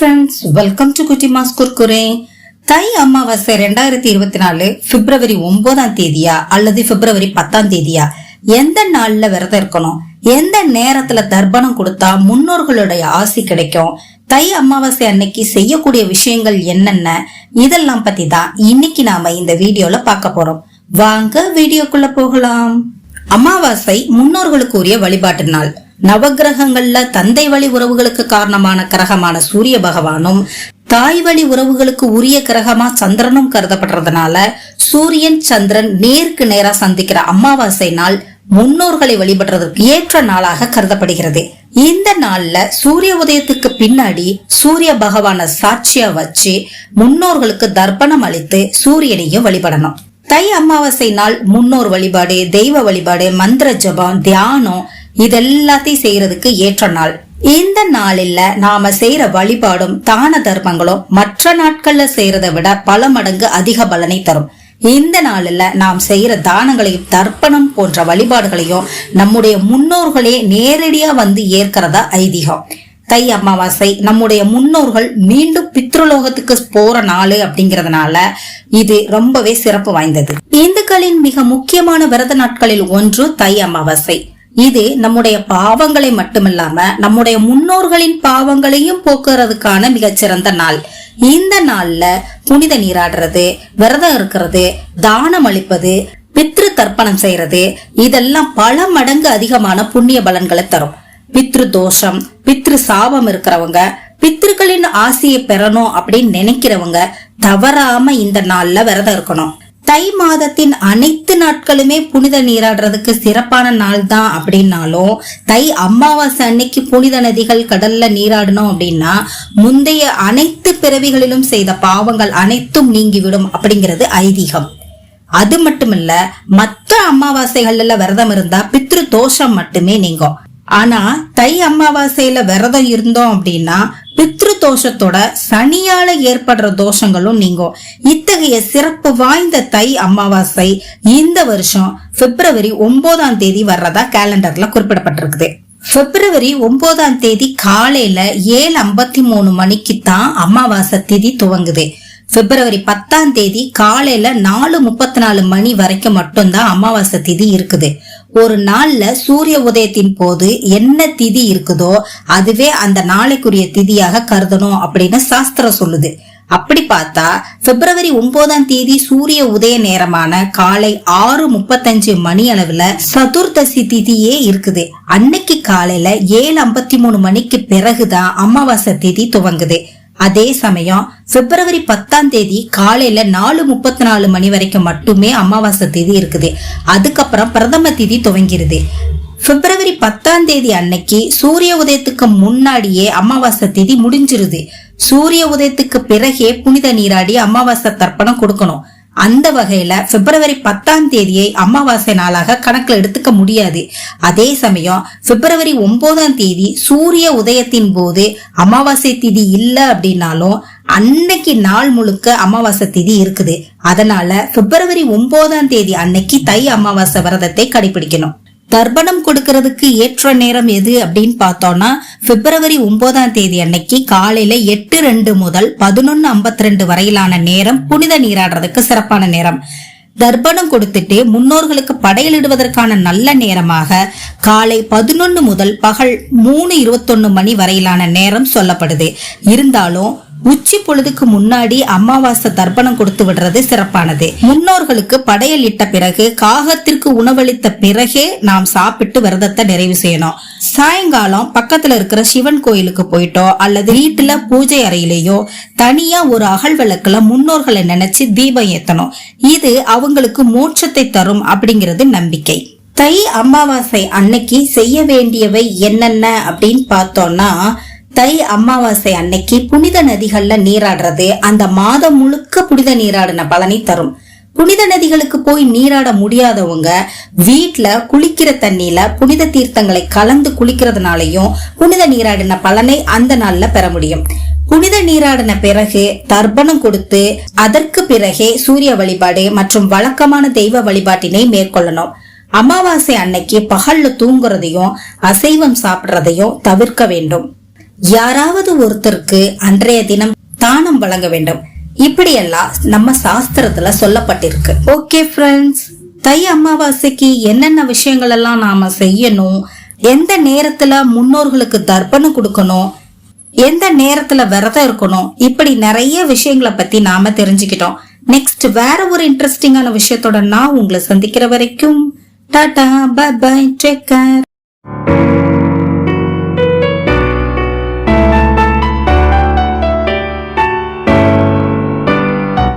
Friends welcome to Kuttimas Kurkure தை அமாவாசை ரெண்டாயிரத்தி இருபத்தி நாலு பிப்ரவரி ஒன்பதாம் தேதியா அல்லது பிப்ரவரி பத்தாம் தேதியா? எந்த நாள்ல விரதம் இருக்கணும்? எந்த நேரத்துல தர்ப்பணம் கொடுத்தா முன்னோர்களுடைய ஆசி கிடைக்கும்? தை அமாவாசை அன்னைக்கு செய்யக்கூடிய விஷயங்கள் என்னென்ன? இதெல்லாம் பத்தி தான் இன்னைக்கு நாம இந்த வீடியோல பார்க்க போறோம். வாங்க வீடியோக்குள்ள போகலாம். அமாவாசை முன்னோர்களுக்கு உரிய வழிபாட்டு நாள். நவகிரகங்கள்ல தந்தை வழி உறவுகளுக்கு காரணமான கிரகமான சூரிய பகவானும் தாய் வழி உறவுகளுக்கு உரிய கிரகமா சந்திரனும் கருதப்படுறதுனால சூரியன் சந்திரன் நேருக்கு நேரா சந்திக்கிற அமாவாசை நாள் முன்னோர்களை வழிபடுறதற்கு ஏற்ற நாளாக கருதப்படுகிறது. இந்த நாள்ல சூரிய உதயத்துக்கு பின்னாடி சூரிய பகவான சாட்சியா வச்சு முன்னோர்களுக்கு தர்ப்பணம் அளித்து சூரியனையும் வழிபடணும். தை அமாவாசை நாள் முன்னோர் வழிபாடு தெய்வ வழிபாடு மந்திர ஜபம் தியானம் இதெல்லாத்தையும் செய்யறதுக்கு ஏற்ற நாள். இந்த நாளில் நாம செய்யற வழிபாடும் தான தர்மங்களும் மற்ற நாட்கள்ல செய்யறதை விட பல மடங்கு அதிக பலனை தரும். இந்த நாளில் நாம் செய்யற தானங்களையும் தர்ப்பணம் போன்ற வழிபாடுகளையும் நம்முடைய முன்னோர்களே நேரடியா வந்து ஏற்கிறதா ஐதீகம். தை அமாவாசை நம்முடைய முன்னோர்கள் மீண்டும் பித்ருலோகத்துக்கு போற நாள் அப்படிங்கறதுனால இது ரொம்பவே சிறப்பு வாய்ந்தது. இந்துக்களின் மிக முக்கியமான விரத நாட்களில் ஒன்று தை அமாவாசை. இது நம்முடைய பாவங்களை மட்டுமில்லாம நம்முடைய முன்னோர்களின் பாவங்களையும் போக்குறதுக்கான மிகச்சிறந்த நாள். இந்த நாள்ல புனித நீராடுறது விரதம் இருக்கிறது தானம் அளிப்பது பித்ரு தர்ப்பணம் செய்யறது இதெல்லாம் பல மடங்கு அதிகமான புண்ணிய பலன்களை தரும். பித்ரு தோஷம் பித்ரு சாபம் இருக்கிறவங்க பித்ருக்களின் ஆசையை பெறணும் அப்படின்னு நினைக்கிறவங்க தவறாம இந்த நாள்ல விரதம் இருக்கணும். தை மாதத்தின் அனைத்து நாட்களுமே புனித நீராடுறதுக்கு சிறப்பான நாள் தான் அப்படின்னாலும் தை அமாவாசை அன்னைக்கு புனித நதிகள் கடல்ல நீராடணும் அப்படின்னா முந்தைய அனைத்து பிறவிகளிலும் செய்த பாவங்கள் அனைத்தும் நீங்கிவிடும் அப்படிங்கிறது ஐதீகம். அது மட்டுமில்ல மற்ற அமாவாசைகள்ல விரதம் இருந்தா பித்ரு தோஷம் மட்டுமே நீங்கும். ஆனா தை அமாவாசையில விரதம் இருந்தோம் அப்படின்னா பித்ரு தோஷத்தோட சனியால ஏற்படுற தோஷங்களும் நீங்கும். இத்தகைய சிறப்பு வாய்ந்த தை அமாவாசை இந்த வருஷம் பிப்ரவரி ஒன்பதாம் தேதி வர்றதா கேலண்டர்ல குறிப்பிடப்பட்டிருக்குது. பிப்ரவரி ஒன்பதாம் தேதி காலையில ஏழு ஐம்பத்தி மூணு மணிக்கு தான் அமாவாசை திதி துவங்குது. பிப்ரவரி பத்தாம் தேதி காலையில நாலு முப்பத்தி நாலு மணி வரைக்கும் மட்டும்தான் அமாவாசை திதி இருக்குது. ஒரு நாள்ல சூரிய உதயத்தின் போது என்ன திதி இருக்குதோ அதுவே அந்த நாளைக்குரிய திதியாக கருதணும் அப்படின்னு சாஸ்திரம் சொல்லுது. அப்படி பார்த்தா பிப்ரவரி ஒன்பதாம் தேதி சூரிய உதய நேரமான காலை ஆறு முப்பத்தஞ்சு மணி அளவுல சதுர்தசி திதியே இருக்குது. அன்னைக்கு காலையில ஏழு ஐம்பத்தி மூணு மணிக்கு பிறகுதான் அமாவாசை திதி துவங்குது. அதே சமயம் பிப்ரவரி பத்தாம் தேதி காலையில நாலு முப்பத்தி நாலு மணி வரைக்கும் மட்டுமே அமாவாசை தேதி இருக்குது. அதுக்கப்புறம் பிரதம தேதி துவங்கிருது. பிப்ரவரி பத்தாம் தேதி அன்னைக்கு சூரிய உதயத்துக்கு முன்னாடியே அமாவாசை தேதி முடிஞ்சிருது. சூரிய உதயத்துக்கு பிறகே புனித நீராடி அமாவாசை தர்ப்பணம் கொடுக்கணும். அந்த வகையில பிப்ரவரி பத்தாம் தேதியை அமாவாசை நாளாக கணக்கில் எடுத்துக்க முடியாது. அதே சமயம் பிப்ரவரி ஒன்பதாம் தேதி சூரிய உதயத்தின் போது அமாவாசை திதி இல்ல அப்படின்னாலும் அன்னைக்கு நாள் முழுக்க அமாவாசை திதி இருக்குது. அதனால பிப்ரவரி ஒன்பதாம் தேதி அன்னைக்கு தை அமாவாசை விரதத்தை கடைபிடிக்கணும். தர்ப்பணம் கொடுக்கறதுக்கு ஏற்ற நேரம் எது அப்படின்னு பார்த்தோம்னா பிப்ரவரி ஒன்பதாம் தேதி அன்னைக்கு காலையில எட்டு ரெண்டு முதல் பதினொன்னு ஐம்பத்தி ரெண்டு வரையிலான நேரம் புனித நீராடுறதுக்கு சிறப்பான நேரம். தர்ப்பணம் கொடுத்துட்டு முன்னோர்களுக்கு படையலிடுவதற்கான நல்ல நேரமாக காலை பதினொன்று முதல் பகல் மூணு இருபத்தொன்னு மணி வரையிலான நேரம் சொல்லப்படுது. இருந்தாலும் உச்சி பொழுதுக்கு முன்னாடி அமாவாசை தர்ப்பணம் கொடுத்து விடுறது சிறப்பானது. முன்னோர்களுக்கு படையல் இட்ட பிறகு காகத்திற்கு உணவளித்த பிறகே நாம் சாப்பிட்டு விரதத்தை நிறைவு செய்யணும். சாயங்காலம் பக்கத்துல இருக்கிற சிவன் கோயிலுக்கு போயிட்டோ அல்லது வீட்டுல பூஜை அறையிலேயோ தனியா ஒரு அகல் விளக்குல முன்னோர்களை நினைச்சு தீபம் ஏத்தணும். இது அவங்களுக்கு மோட்சத்தை தரும் அப்படிங்கிறது நம்பிக்கை. தை அமாவாசை அன்னைக்கு செய்ய வேண்டியவை என்னென்ன அப்படின்னு பார்த்தோம்னா தை அமாவாசை அன்னைக்கு புனித நதிகள்ல நீராடுறது அந்த மாதம் முழுக்க புனித நீராடின பலனை தரும். புனித நதிகளுக்கு போய் நீராட முடியாதவங்க வீட்டுல குளிக்கிற தண்ணியில புனித தீர்த்தங்களை கலந்து குளிக்கிறதுனாலையும் புனித நீராடின பலனை அந்த நாள்ல பெற முடியும். புனித நீராடின பிறகு தர்ப்பணம் கொடுத்து அதற்கு பிறகே சூரிய வழிபாடு மற்றும் வழக்கமான தெய்வ வழிபாட்டினை மேற்கொள்ளணும். அமாவாசை அன்னைக்கு பகல்ல தூங்குறதையும் அசைவம் சாப்பிடுறதையும் தவிர்க்க வேண்டும். யாராவது ஒருத்தருக்கு அன்றைய தினம் தானம் வழங்க வேண்டும். இப்படியெல்லாம் நம்ம சாஸ்திரத்துல சொல்லப்பட்டிருக்கு. ஓகே ஃப்ரெண்ட்ஸ் தை அமாவாசைக்கு என்னென்ன விஷயங்கள் எல்லாம் நாம செய்யணும்? எந்த நேரத்துல முன்னோர்களுக்கு தர்ப்பணம் கொடுக்கணும்? எந்த நேரத்துல விரதம் இருக்கணும்? இப்படி நிறைய விஷயங்களை பத்தி நாம தெரிஞ்சுக்கிட்டோம். நெக்ஸ்ட் வேற ஒரு இன்ட்ரெஸ்டிங்கான விஷயத்தோட நான் உங்களை சந்திக்கிற வரைக்கும் tata bye bye take care